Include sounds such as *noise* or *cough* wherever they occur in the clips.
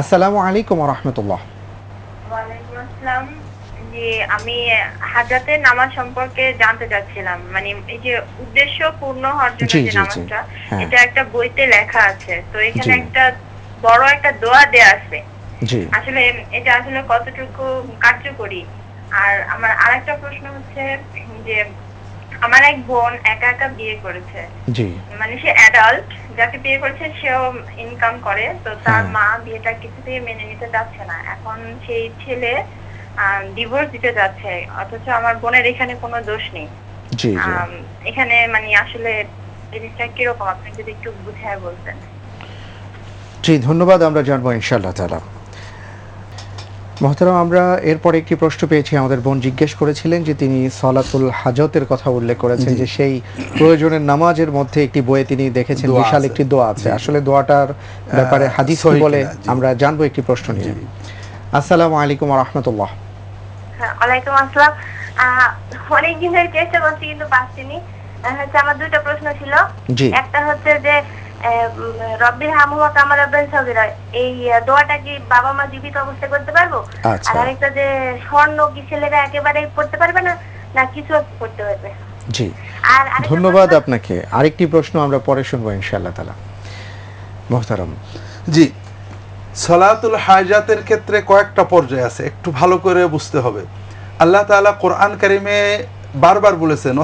আসসালামু আলাইকুম রহমতুল্লাহ। জি আমি হাজাতের নামাজ সম্পর্কে জানতে চাচ্ছিলাম। মানে এই যে উদ্দেশ্য পূর্ণ হওয়ার জন্য যে। নামাজটা হ্যাঁ। এটা একটা বইতে লেখা আছে। তো এখানে একটা বড় একটা দোয়া দেয়া আছে। জি। আসলে এটা আসলে কতটুকু কার্যকরী? আর আমার আরেকটা প্রশ্ন হচ্ছে যে আমার এক বোন একা একা বিয়ে করেছে। জি। মানে সে অ্যাডাল্ট যাকে বিয়ে করছে সেও ইনকাম করে। তো তার। মা বিয়েটা কিছুতেই মেনে নিতে চাচ্ছে না। এখন সেই ছেলে ডিভোর্স দিতে যাচ্ছে। অথচ আমার বোনের এখানে কোনো দোষ নেই। এখানে মানে আসলে জিনিসটা কীরকম? আপনি যদি একটু বুঝায় বলতেন। জি ধন্যবাদ। আমরা জানব ইনশাআল্লাহ তালা মহতারাম আমরা এরপরে একটি প্রশ্ন পেয়েছি। আমাদের বোন জিজ্ঞেস করেছিলেন যে তিনি সলাতুল হাজতের কথা উল্লেখ করেছেন যে সেই প্রয়োজনের নামাজের মধ্যে একটি বইয়ে তিনি দেখেছেন বিশাল একটি দোয়া আছে। আসলে দোয়াটার ব্যাপারে আহ, হাদিস বলে আমরা জানব একটি প্রশ্ন নিয়ে। আসসালামু আলাইকুম রহমতুল্লাহ হ্যাঁ, ওয়ালাইকুম আসসালাম। অনেকদিন ধরে চেষ্টা করছি কিন্তু পাচ্ছিনি হচ্ছে আমার দুটো প্রশ্ন ছিল। একটা হচ্ছে যে রব্বির হামুয়া কামার রব্বেন সগিরা এই দোয়াটা কি বাবা মা জীবিত অবস্থায় করতে পারব? আচ্ছা। আর আরেকটা যে স্বর্ণ কি ছেলেরা একেবারে পড়তে পারবে না না কিছু পারবে? জি। আর ধন্যবাদ প্রশ্ন- আপনাকে। আরেকটি প্রশ্ন আমরা পরে শুনব ইনশাআল্লাহ তালা মোহতারাম। জি। সলাতুল হাজাতের ক্ষেত্রে কয়েকটা পর্যায় আছে একটু ভালো করে বুঝতে হবে। আল্লাহ তাআলা কোরআন কারিমে বারবার বলেছেন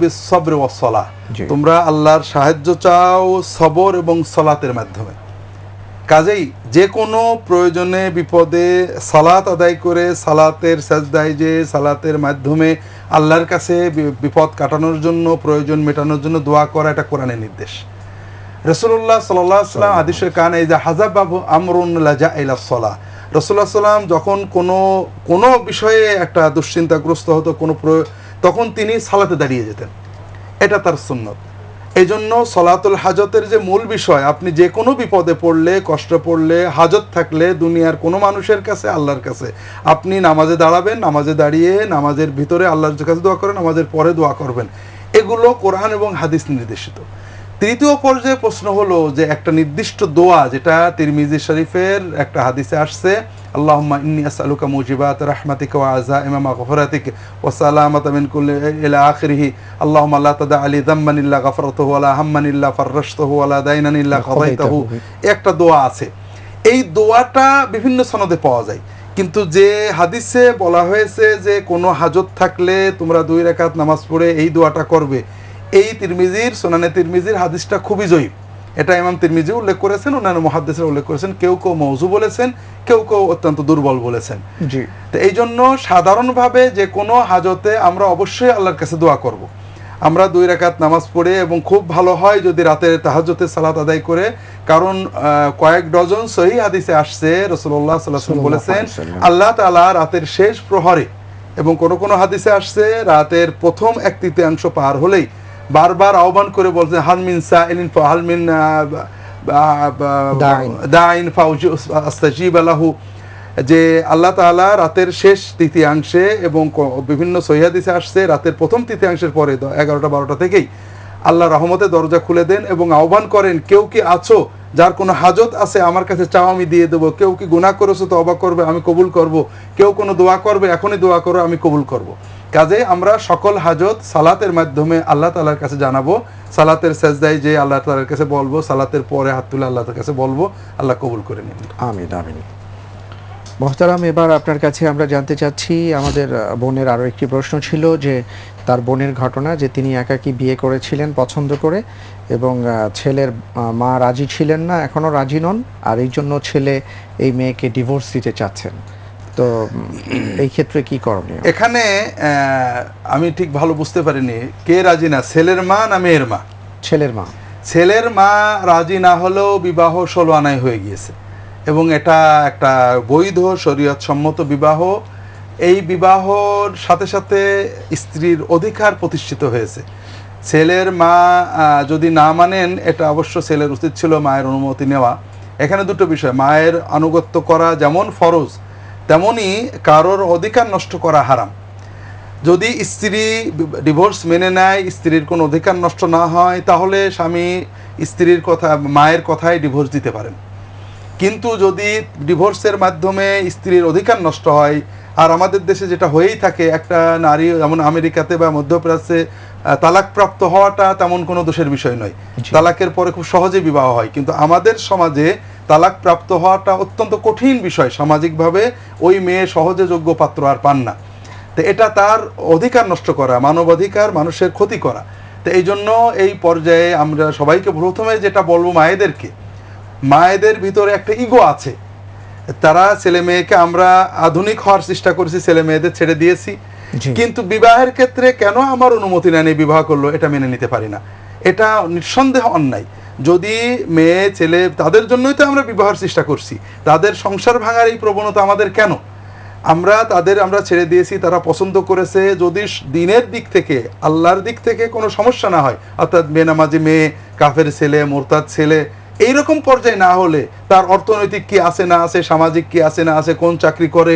বিসবর। তোমরা আল্লাহর সাহায্য চাও সবর এবং সলাতের মাধ্যমে। কাজেই যে কোনো প্রয়োজনে বিপদে সালাত আদায় করে সালাতের সাজদায় যে সালাতের মাধ্যমে আল্লাহর কাছে বিপদ কাটানোর জন্য প্রয়োজন মেটানোর জন্য দোয়া করা এটা কোরআনের নির্দেশ। রসুল্লাহ সাল্লাম আদিসের কান এই যে হাজাব বাবু আমরুন লাজা ইলা সলা রসুল্লাহ সাল্লাম যখন কোনো কোনো বিষয়ে একটা দুশ্চিন্তাগ্রস্ত হতো, কোনো তখন তিনি সালাতে দাঁড়িয়ে যেতেন। এটা তার সুন্নত। এই জন্য সলাতুল হাজতের যে মূল বিষয়, আপনি যে কোনো বিপদে পড়লে, কষ্ট পড়লে, হাজত থাকলে, দুনিয়ার কোনো মানুষের কাছে, আল্লাহর কাছে, আপনি নামাজে দাঁড়াবেন, নামাজে দাঁড়িয়ে, নামাজের ভিতরে আল্লাহর কাছে দোয়া করেন, নামাজের পরে দোয়া করবেন। এগুলো কোরআন এবং হাদিস নির্দেশিত। তৃতীয় পর্যায়ে প্রশ্ন হলো যে একটা নির্দিষ্ট দোয়া যেটা তিরমিজি শরীফের একটা হাদিসে আসছে আল্লাহুম্মা ইন্নী আসআলুকা মুজিবাত রাহমাতিকা ওয়া আযাইমা মাগফিরাতিক ওয়া সালামাতা মিন কুল্লি ইলা আখিরিহি। আল্লাহুম্মা লা তাদা আলি যাম্মান ইল্লা গাফারতাহু ওয়া লা হাম্মান ইল্লা ফাররাশতাহু ওয়া লা দাইনান ইল্লা কাদাইতাহু। একটা দোয়া আছে। এই দোয়াটা বিভিন্ন সনদে পাওয়া যায়। কিন্তু যে হাদিসে বলা হয়েছে যে কোনো হাজত থাকলে তোমরা দুই রাকাত নামাজ পড়ে এই দোয়াটা করবে এই তিরমিজির সোনানে তিরমিজির হাদিসটা খুবই জয়ীব এটা ইমাম তিরমিজি উল্লেখ করেছেন অন্যান্য মহাদ্দেশের উল্লেখ করেছেন কেউ কেউ মৌজু বলেছেন কেউ কেউ অত্যন্ত দুর্বল বলেছেন। জি। তো এই জন্য সাধারণভাবে যে কোনো হাজতে আমরা অবশ্যই আল্লাহর কাছে দোয়া করব। আমরা দুই রাকাত নামাজ পড়ে এবং খুব ভালো হয় যদি রাতের তাহাজতে সালাত আদায় করে। কারণ কয়েক ডজন সহি হাদিসে আসছে রসুল্লাহ সাল্লাহ বলেছেন আল্লাহ তালা রাতের শেষ প্রহরে এবং কোনো কোনো হাদিসে আসছে রাতের প্রথম এক তৃতীয়াংশ পার হলেই বারবার আহ্বান করে বলছেন হালমিন সা এলিন হালমিন। দাইন। ফাউজি আস্তাজিব আলাহু যে আল্লাহ তাআলা রাতের শেষ তৃতীয়াংশে এবং বিভিন্ন সহিহাদিসে আসছে, রাতের প্রথম তৃতীয়াংশের পরে এগারোটা, বারোটা থেকেই আল্লাহ রহমতে দরজা খুলে দেন এবং আহ্বান করেন, কেউ কি আছো যার কোনো হাজত আছে আমার কাছে, চাও আমি দিয়ে দেবো। কেউ কি গুনাহ করেছ তো অবাক করবে, আমি কবুল করব। কেউ কোনো দোয়া করবে, এখনই দোয়া করো, আমি কবুল করব। কাজে আমরা সকল হাজত সালাতের মাধ্যমে আল্লাহ তালার কাছে জানাব। সালাতের সেজদায় যে আল্লাহ তালার কাছে বলব, সালাতের পরে হাত তুলে আল্লাহ কাছে বলব, আল্লাহ কবুল করে নিন। আমিন আমিন। মোহতারাম এবার আপনার কাছে আমরা জানতে চাচ্ছি আমাদের বোনের আরও একটি প্রশ্ন ছিল যে তার বোনের ঘটনা যে তিনি একাকী বিয়ে করেছিলেন পছন্দ করে এবং ছেলের মা রাজি ছিলেন না এখনও রাজি নন আর এই জন্য ছেলে এই মেয়েকে ডিভোর্স দিতে চাচ্ছেন। তো এই ক্ষেত্রে কি করণীয়? এখানে আমি ঠিক ভালো বুঝতে পারিনি কে রাজি না ছেলের মা না মেয়ের মা? ছেলের মা। ছেলের মা রাজি না হলেও বিবাহ ষোলো আনায় হয়ে গিয়েছে। এবং এটা একটা বৈধ শরীয়ত সম্মত বিবাহ। এই বিবাহর সাথে সাথে স্ত্রীর অধিকার প্রতিষ্ঠিত হয়েছে। ছেলের মা যদি না মানেন, এটা অবশ্য ছেলের উচিত ছিল মায়ের অনুমতি নেওয়া। এখানে দুটো বিষয়, মায়ের আনুগত্য করা যেমন ফরজ, তেমনি কারোর অধিকার নষ্ট করা হারাম। যদি স্ত্রী ডিভোর্স মেনে নেয়, স্ত্রীর কোনো অধিকার নষ্ট না হয়, তাহলে স্বামী স্ত্রীর কথা, মায়ের কথায় ডিভোর্স দিতে পারেন। কিন্তু যদি ডিভোর্সের মাধ্যমে স্ত্রীর অধিকার নষ্ট হয় আর আমাদের দেশে যেটা হয়েই থাকে একটা নারী যেমন আমেরিকাতে বা মধ্যপ্রাচ্যে তালাকপ্রাপ্ত হওয়াটা তেমন কোনো দোষের বিষয় নয়। তালাকের পরে খুব সহজে বিবাহ হয়। কিন্তু আমাদের সমাজে তালাক প্রাপ্ত হওয়াটা অত্যন্ত কঠিন বিষয়। সামাজিকভাবে ওই মেয়ে সহজে যোগ্য পাত্র আর পান না। তো এটা তার অধিকার নষ্ট করা মানবাধিকার মানুষের ক্ষতি করা। তো এই জন্য এই পর্যায়ে আমরা সবাইকে প্রথমে যেটা বলব মায়েদেরকে মায়েদের ভিতরে একটা ইগো আছে। তারা ছেলে মেয়েকে আমরা আধুনিক হওয়ার চেষ্টা করেছি ছেলে মেয়েদের ছেড়ে দিয়েছি। কিন্তু বিবাহের ক্ষেত্রে কেন আমার অনুমতি নেয়নি বিবাহ করল এটা মেনে নিতে পারি না। এটা নিঃসন্দেহ অন্যায়। যদি মেয়ে ছেলে তাদের জন্যই তো আমরা বিবাহের চেষ্টা করছি। তাদের সংসার ভাঙার এই প্রবণতা আমাদের কেন? আমরা তাদের আমরা ছেড়ে দিয়েছি তারা পছন্দ করেছে। যদি দিনের দিক থেকে আল্লাহর দিক থেকে কোনো সমস্যা না হয় অর্থাৎ বেনামাজি মেয়ে কাফের ছেলে মোরতাদ ছেলে এইরকম পর্যায়ে না হলে তার অর্থনৈতিক কি আছে না আছে সামাজিক কি আছে না আছে কোন চাকরি করে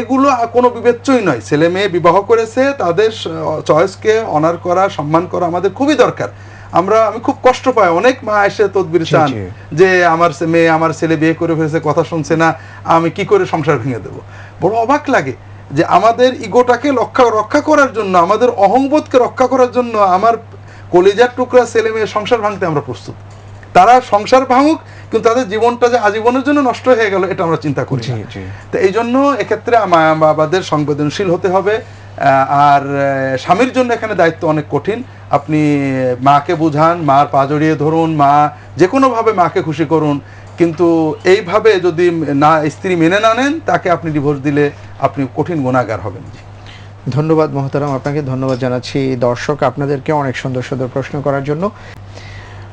এগুলো কোনো বিবেচ্যই নয়। ছেলে মেয়ে বিবাহ করেছে তাদের চয়েসকে অনার করা সম্মান করা আমাদের খুবই দরকার। আমরা আমি খুব কষ্ট পাই। অনেক মা এসে তদবির চান যে আমার মেয়ে আমার ছেলে বিয়ে করে ফেলেছে কথা শুনছে না আমি কি করে সংসার ভেঙে দেবো? বড় অবাক লাগে যে আমাদের ইগোটাকে রক্ষা রক্ষা করার জন্য আমাদের অহংবোধকে রক্ষা করার জন্য আমার কলিজার টুকরা ছেলে মেয়ে সংসার ভাঙতে আমরা প্রস্তুত। তারা সংসার ভাঙুক কিন্তু তাদের জীবনটা যে আজীবনের জন্য নষ্ট হয়ে গেল এটা আমরা চিন্তা করি জি না। জি। তো এই জন্য এক্ষেত্রে মা বাবাদের সংবেদনশীল হতে হবে আর স্বামীর জন্য এখানে দায়িত্ব অনেক কঠিন। আপনি মাকে বুঝান মার পা জড়িয়ে ধরুন মা যে কোনোভাবে মাকে খুশি করুন কিন্তু এইভাবে যদি না স্ত্রী মেনে না নেন তাকে আপনি ডিভোর্স দিলে আপনি কঠিন গুণাগার হবেন। ধন্যবাদ মহতারাম আপনাকে ধন্যবাদ জানাচ্ছি দর্শক আপনাদেরকে অনেক সুন্দর সুন্দর প্রশ্ন করার জন্য।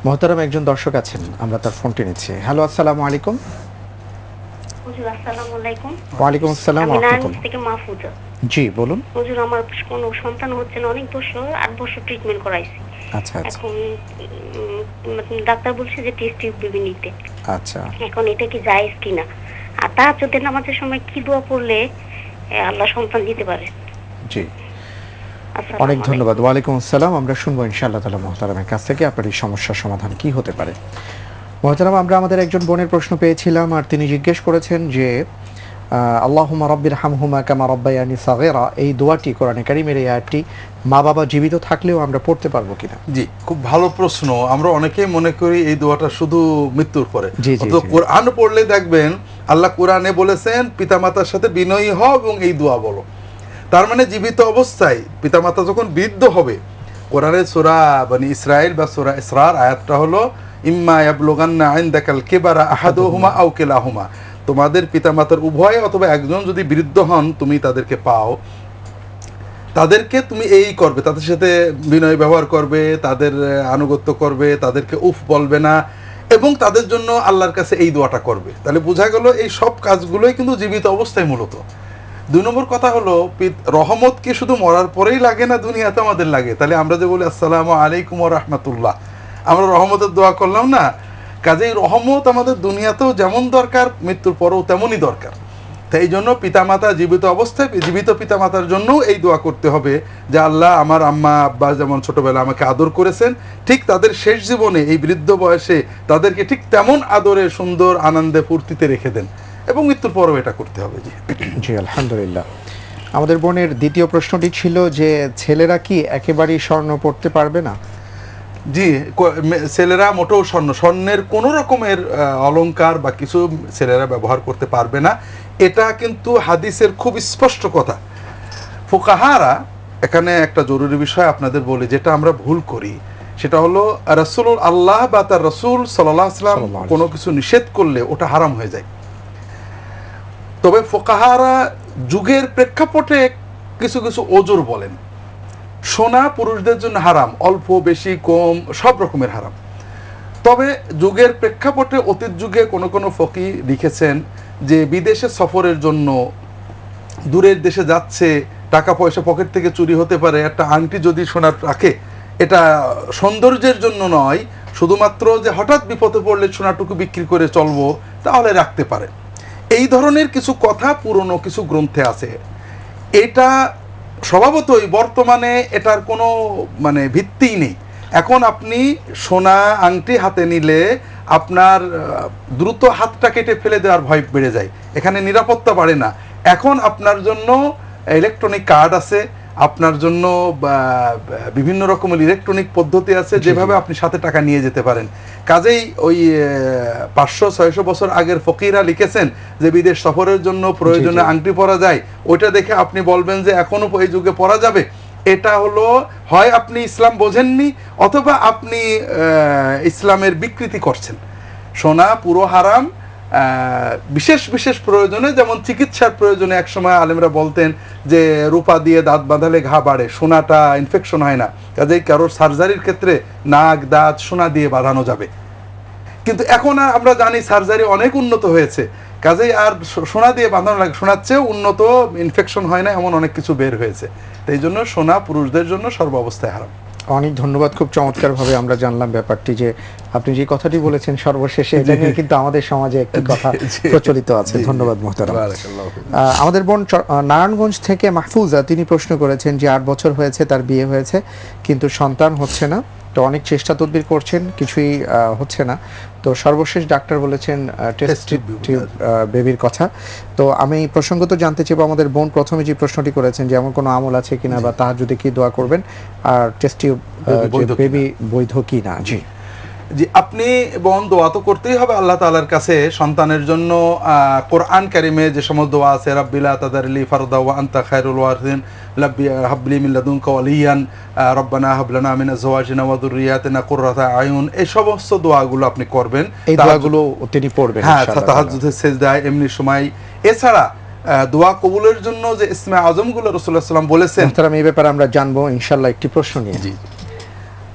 মহতারাম একজন দর্শক আছেন আমরা তার ফোনটি নিচ্ছি। হ্যালো আসসালামু আলাইকুম। ওয়ালাইকুম আসসালাম থেকে মাহফুজা। জি বলুন। হুজুর আমার কোনো সন্তান হচ্ছে না অনেক বছর আট বছর ট্রিটমেন্ট করাইছি। আচ্ছা আচ্ছা। এখন ডাক্তার বলছে যে টেস্ট টিউব নিতে। আচ্ছা। এখন এটা কি জায়েজ কিনা? আর যদি নামাজের সময় কি দোয়া পড়লে আল্লাহ সন্তান দিতে পারে? জি। অনেক ধন্যবাদ। ওয়ালাইকুম আসসালাম। আমরা শুনব ইনশাআল্লাহ তালা মহতারামের কাছ থেকে আপনার এই সমস্যার সমাধান কি হতে পারে। মহতারাম আমরা আমাদের একজন বোনের প্রশ্ন পেয়েছিলাম আর তিনি জিজ্ঞেস করেছেন যে আল্লাহুমা রব্বির হামহুমা কামা রব্বায়ানি সাগেরা। এই দোয়াটি কোরআনে কারিমের এই আয়াতটি মা বাবা জীবিত থাকলেও আমরা পড়তে পারব কিনা? জি খুব ভালো প্রশ্ন। আমরা অনেকেই মনে করি এই দোয়াটা শুধু মৃত্যুর পরে। জি। কোরআন পড়লে দেখবেন আল্লাহ কোরআনে বলেছেন পিতামাতার সাথে বিনয়ী হও এবং এই দোয়া বলো। তার মানে জীবিত অবস্থায় পিতামাতা যখন বৃদ্ধ হবে, কোরআনের সোরা মানে ইসরায়েল বা সোরা ইসরার আয়াতটা হলো, ইম্মা ইয়াবলুগান্না ইনদাকাল কিবারা আহাদুহুমা আও কিলাহুমা। তোমাদের পিতামাতার উভয় অথবা একজন যদি বৃদ্ধ হন, তুমি তাদেরকে পাও। তাদেরকে তুমি এই করবে, তাদের সাথে বিনয় ব্যবহার করবে, তাদের আনুগত্য করবে, তাদেরকে উফ বলবে না, এবং তাদের জন্য আল্লাহর কাছে এই দোয়াটা করবে। তাহলে বোঝা গেল এই সব কাজগুলোই কিন্তু জীবিত অবস্থায় মূলত। দুই নম্বর কথা হলো রহমত কি শুধু মরার পরেই লাগে না দুনিয়াতে আমাদের লাগে? তাহলে আমরা যে বলি, আসসালামু আলাইকুম রহমতুল্লাহ। আমরা রহমতের দোয়া করলাম না? কাজেই রহমত আমাদের দুনিয়াতেও যেমন দরকার, মৃত্যুর পরেও তেমনই দরকার। তাই জন্য পিতামাতা জীবিত অবস্থায়, জীবিত পিতামাতার জন্যও এই দোয়া করতে হবে যে, আল্লাহ আমার আম্মা, আব্বা যেমন ছোটবেলা আমাকে আদর করেছেন, ঠিক তাদের শেষ জীবনে এই বৃদ্ধ বয়সে তাদেরকে ঠিক তেমন আদরে, সুন্দর, আনন্দে, ফুর্তিতে রেখে দেন। এবং মৃত্যুর পরেও এটা করতে হবে জি। *clears throat* জি আলহামদুলিল্লাহ। আমাদের বোনের দ্বিতীয় প্রশ্নটি ছিল যে ছেলেরা কি একেবারেই স্বর্ণ পড়তে পারবে না? জি ছেলেরা মোটেও স্বর্ণ স্বর্ণের কোনো রকমের আহ, অলংকার বা কিছু ছেলেরা ব্যবহার করতে পারবে না। এটা কিন্তু হাদিসের খুব স্পষ্ট কথা। ফুকাহারা এখানে একটা জরুরি বিষয় আপনাদের বলি যেটা আমরা ভুল করি। সেটা হলো রসুল আল্লাহ বা তার রসুল সাল্লাহ আসলাম কোনো কিছু নিষেধ করলে ওটা হারাম হয়ে যায়। তবে ফোকাহারা যুগের প্রেক্ষাপটে কিছু কিছু ওজোর বলেন। সোনা পুরুষদের জন্য হারাম, অল্প, বেশি, কম, সব রকমের হারাম। তবে যুগের প্রেক্ষাপটে অতীত যুগে কোনো কোনো ফকি লিখেছেন যে বিদেশে সফরের জন্য দূরের দেশে যাচ্ছে, টাকা পয়সা পকেট থেকে চুরি হতে পারে, একটা আংটি যদি সোনার রাখে, এটা সৌন্দর্যের জন্য নয়, শুধুমাত্র যে হঠাৎ বিপদে পড়লে সোনাটুকু বিক্রি করে চলবো, তাহলে রাখতে পারে। এই ধরনের কিছু কথা পুরনো কিছু গ্রন্থে আছে। এটা স্বভাবতই বর্তমানে এটার কোনো মানে ভিত্তিই নেই। এখন আপনি সোনা আংটি হাতে নিলে আপনার দ্রুত হাতটা কেটে ফেলে দেওয়ার ভয় বেড়ে যায়। এখানে নিরাপত্তা বাড়ে না। এখন আপনার জন্য ইলেকট্রনিক কার্ড আছে আপনার জন্য বিভিন্ন রকমের ইলেকট্রনিক পদ্ধতি আছে যেভাবে আপনি সাথে টাকা নিয়ে যেতে পারেন। কাজেই ওই পাঁচশো ছয়শো বছর আগের ফকিরা লিখেছেন যে বিদেশ সফরের জন্য প্রয়োজনে আংটি পরা যায়। ওইটা দেখে আপনি বলবেন যে এখনও এই যুগে পরা যাবে। এটা হলো হয় আপনি ইসলাম বোঝেননি অথবা আপনি আহ, ইসলামের বিকৃতি করছেন। সোনা পুরো হারাম বিশেষ বিশেষ প্রয়োজনে, যেমন চিকিৎসার প্রয়োজনে একসময় আলেমরা বলতেন যে রূপা দিয়ে দাঁত বাঁধালে ঘা বাড়ে, সোনাটা ইনফেকশন হয় না। কাজেই কারোর সার্জারির ক্ষেত্রে নাক, দাঁত, সোনা দিয়ে বাঁধানো যাবে। কিন্তু এখন আর আমরা জানি সার্জারি অনেক উন্নত হয়েছে। কাজেই আর সোনা দিয়ে বাঁধানো লাগে, সোনার চেয়েও উন্নত ইনফেকশন হয় না, এমন অনেক কিছু বের হয়েছে। তাই জন্য সোনা পুরুষদের জন্য সর্ব অবস্থায় হারাম। অনেক ধন্যবাদ, খুব চমৎকারভাবে আমরা জানলাম ব্যাপারটি যে আপনি যে কথাটি বলেছেন সর্বশেষে এটা নিয়ে কিন্তু আমাদের সমাজে একটি কথা প্রচলিত আছে। ধন্যবাদ মোহতারাম। আমাদের বোন নারায়ণগঞ্জ থেকে মাহফুজা তিনি প্রশ্ন করেছেন যে আট বছর হয়েছে তার বিয়ে হয়েছে কিন্তু সন্তান হচ্ছে না। তো অনেক চেষ্টা তদবির করছেন কিছুই হচ্ছে না। তো সর্বশেষ ডাক্তার বলেছেন টেস্ট টিউব বেবির কথা। তো আমি প্রসঙ্গত জানতে চাইব আমাদের বোন প্রথমে যে প্রশ্নটি করেছেন যে এমন কোনো আমল আছে কিনা বা তাহার যদি কি দোয়া করবেন? আর টেস্ট টিউব। বেবি বৈধ কিনা? জি। জি আপনি বোন দোয়া তো করতেই হবে আল্লাহ তালার কাছে সন্তানের জন্য কোরআন কারিমে যে সমস্ত দোয়া আছে রাব্বিলা তাদারলি ফারদা ওয়া আনতা খায়রুল ওয়ারিসিন লাব্বি হাবলি মিন লাদুনকা ওয়ালিয়ান আহ, রব্বানা হাব লানা মিন আজওয়াজিনা ওয়া যুররিয়াতিনা কুররাতা আয়ুন এই সমস্ত দোয়াগুলো আপনি করবেন। এই দোয়াগুলো তিনি পড়বেন হ্যাঁ ইনশাআল্লাহ। তাহাজ্জুদের সেজদায় এমনি সময়। এছাড়া দোয়া কবুলের জন্য যে ইসমে আজমগুলো রাসূলুল্লাহ সাল্লাম বলেছেন। মোহতারাম এই ব্যাপারে আমরা জানব ইনশাল্লাহ একটি প্রশ্ন নিয়ে। জি।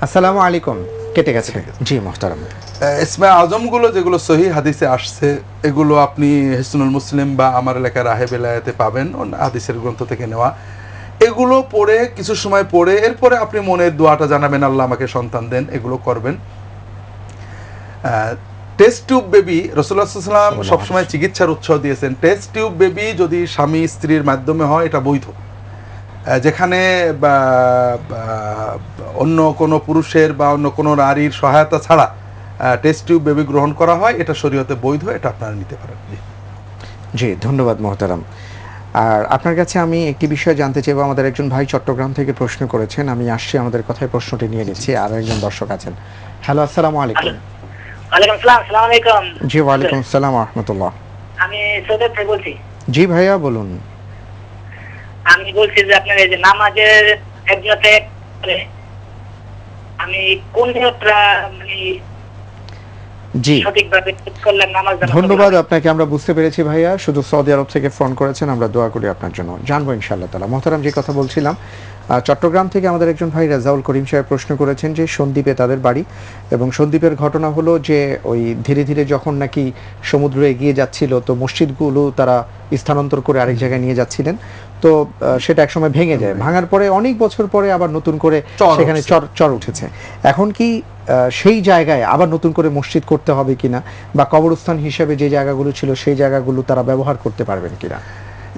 আসসালামু আলাইকুম। কেটে গেছে। জি মোহতারাম ইসমে আজমগুলো যেগুলো সহি হাদিসে আসছে এগুলো আপনি হিসনুল মুসলিম বা আমার এলাকার রাহে বেলায়াতে পাবেন হাদিসের গ্রন্থ থেকে নেওয়া। এগুলো পড়ে কিছু সময় পড়ে এরপরে আপনি মনের দোয়াটা জানাবেন আল্লাহ আমাকে সন্তান দেন এগুলো করবেন। টেস্ট টিউব বেবি রসুল্লাহ সাল্লাম সবসময় চিকিৎসার উৎসাহ দিয়েছেন। টেস্ট টিউব বেবি যদি স্বামী স্ত্রীর মাধ্যমে হয় এটা বৈধ। যেখানে অন্য কোনো পুরুষের বা অন্য কোনো নারীর সহায়তা ছাড়া টেস্ট টিউব বেবি গ্রহণ করা হয় এটা শরীয়তে বৈধ এটা আপনারা নিতে পারেন। জি। জি ধন্যবাদ মহতারাম। আর আপনার কাছে আমি একটি বিষয় জানতে চাইব আমাদের একজন ভাই চট্টগ্রাম থেকে প্রশ্ন করেছেন আমি আসছি আমাদের কথায় প্রশ্নটি নিয়ে নিচ্ছি আর একজন দর্শক আছেন। হ্যালো আসসালামু আলাইকুম। ওয়ালাইকুম সালাম সালাম আলাইকুম। জি ওয়ালাইকুম আসসালাম রহমতুল্লাহ। আমি থেকে বলছি। জি ভাইয়া বলুন। আমি বলছি যে আপনার এই যে নামাজের একজনতে আমি কোন মানে জি। ধন্যবাদ আপনাকে আমরা বুঝতে পেরেছি ভাইয়া। শুধু সৌদি আরব থেকে ফোন করেছেন আমরা দোয়া করি আপনার জন্য। জানব ইনশাআল্লাহ তালা মোহতারাম যে কথা বলছিলাম চট্টগ্রাম থেকে আমাদের একজন ভাই রাজাউল করিম সাহেব প্রশ্ন করেছেন যে সন্দীপে তাদের বাড়ি এবং সন্দ্বীপের ঘটনা হলো যে ওই ধীরে ধীরে যখন নাকি সমুদ্র এগিয়ে যাচ্ছিল তো মসজিদগুলো তারা স্থানান্তর করে আরেক জায়গায় নিয়ে যাচ্ছিলেন। তো সেটা একসময় ভেঙে যায়। ভাঙার পরে অনেক বছর পরে আবার নতুন করে সেখানে চর চর উঠেছে। এখন কি সেই জায়গায় আবার নতুন করে মসজিদ করতে হবে কিনা বা কবরস্থান হিসেবে যে জায়গাগুলো ছিল সেই জায়গাগুলো তারা ব্যবহার করতে পারবেন কিনা?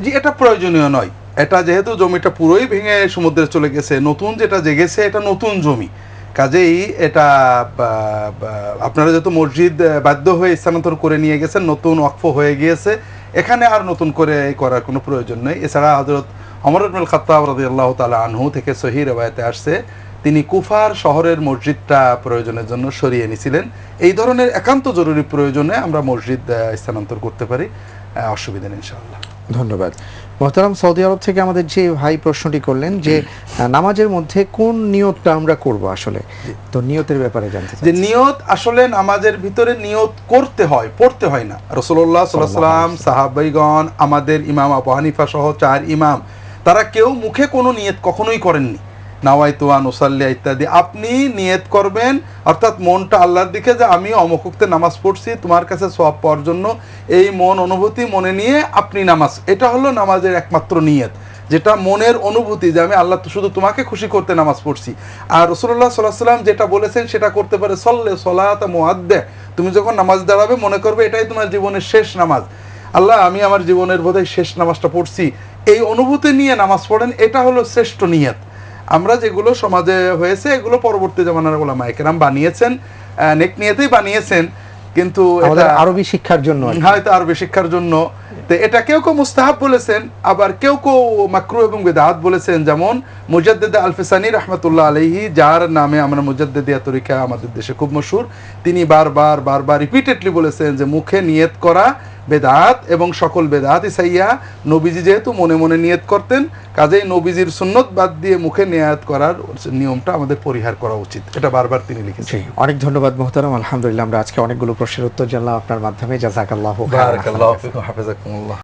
জি এটা প্রয়োজনীয় নয়। এটা যেহেতু জমিটা পুরোই ভেঙে সমুদ্রে চলে গেছে নতুন যেটা জেগেছে এটা নতুন জমি। কাজেই এটা আপনারা যেহেতু মসজিদ বাধ্য হয়ে স্থানান্তর করে নিয়ে গেছেন, নতুন অক্ফ হয়ে গিয়েছে, এখানে আর নতুন করে করার কোনো প্রয়োজন নেই। এছাড়া হজরত অমর ইবনুল খাত্তাব রাদিয়াল্লাহু তাআলা আনহু থেকে সহি রেবায়তে আসছে, তিনি কুফার শহরের মসজিদটা প্রয়োজনের জন্য সরিয়ে নিয়েছিলেন এই ধরনের একান্ত জরুরি প্রয়োজনে আমরা মসজিদ স্থানান্তর করতে পারি অসুবিধা নেই ইনশাআল্লাহ। ধন্যবাদ। মোহতারাম সৌদি আরব থেকে আমাদের যে ভাই প্রশ্নটি করলেন যে নামাজের মধ্যে কোন নিয়তটা আমরা করব আসলে? তো নিয়তের ব্যাপারে জানতে যে নিয়ত আসলে নামাজের ভিতরে নিয়ত করতে হয় পড়তে হয় না। রসুল্লাহ সাল্লাম সাহাবাইগণ আমাদের ইমাম আবু হানিফা সহ চার ইমাম তারা কেউ মুখে কোনো নিয়ত কখনোই করেননি। নাওয়াইতুয়ান ওসাল্লিয়া ইত্যাদি। আপনি নিয়ত করবেন, অর্থাৎ মনটা আল্লাহর দিকে যে আমি অমুকুক্তে নামাজ পড়ছি, তোমার কাছে সব পাওয়ার জন্য এই মন অনুভূতি মনে নিয়ে আপনি নামাজ। এটা হলো নামাজের একমাত্র নিয়ত, যেটা মনের অনুভূতি, যে আমি আল্লাহ তো শুধু তোমাকে খুশি করতে নামাজ পড়ছি। আর রসুল্লাহ সাল্লাহ সাল্লাম যেটা বলেছেন, সেটা করতে পারে সল্লে সলাত মোয়াদ্দে তুমি যখন নামাজ দাঁড়াবে, মনে করবে এটাই তোমার জীবনের শেষ নামাজ। আল্লাহ, আমি আমার জীবনের বোধহয় শেষ নামাজটা পড়ছি। এই অনুভূতি নিয়ে নামাজ পড়েন, এটা হলো শ্রেষ্ঠ নিয়ত। আমরা যেগুলো সমাজে হয়েছে এগুলো পরবর্তী জামানার ওলামা একরাম বানিয়েছেন নেক নিয়েতেই বানিয়েছেন কিন্তু এটা- আরবি শিক্ষার জন্য হয়তো আরবি শিক্ষার জন্য। তো এটা কেউ কেউ মুস্তাহাব বলেছেন আবার কেউ কেউ মাকরু এবং বেদাত বলেছেন যেমন মুজাদ্দেদ আলফিসানি রহমতুল্লাহ আলহি যার নামে আমরা মুজাদ্দেদিয়া তরিকা আমাদের দেশে খুব মশহুর। তিনি বারবার বারবার রিপিটেডলি বলেছেন যে মুখে নিয়ত করা বেদাত এবং সকল বেদাত ইসাইয়া নবীজি যেহেতু মনে মনে নিয়ত করতেন কাজেই নবীজির সুন্নত বাদ দিয়ে মুখে নিয়াত করার নিয়মটা আমাদের পরিহার করা উচিত। এটা বারবার তিনি লিখেছেন। অনেক ধন্যবাদ মোহতারাম। আলহামদুলিল্লাহ আমরা আজকে অনেকগুলো প্রশ্নের উত্তর জানলাম আপনার মাধ্যমে। জাজাকাল্লাহ হাফিজাকুমুল্লাহ।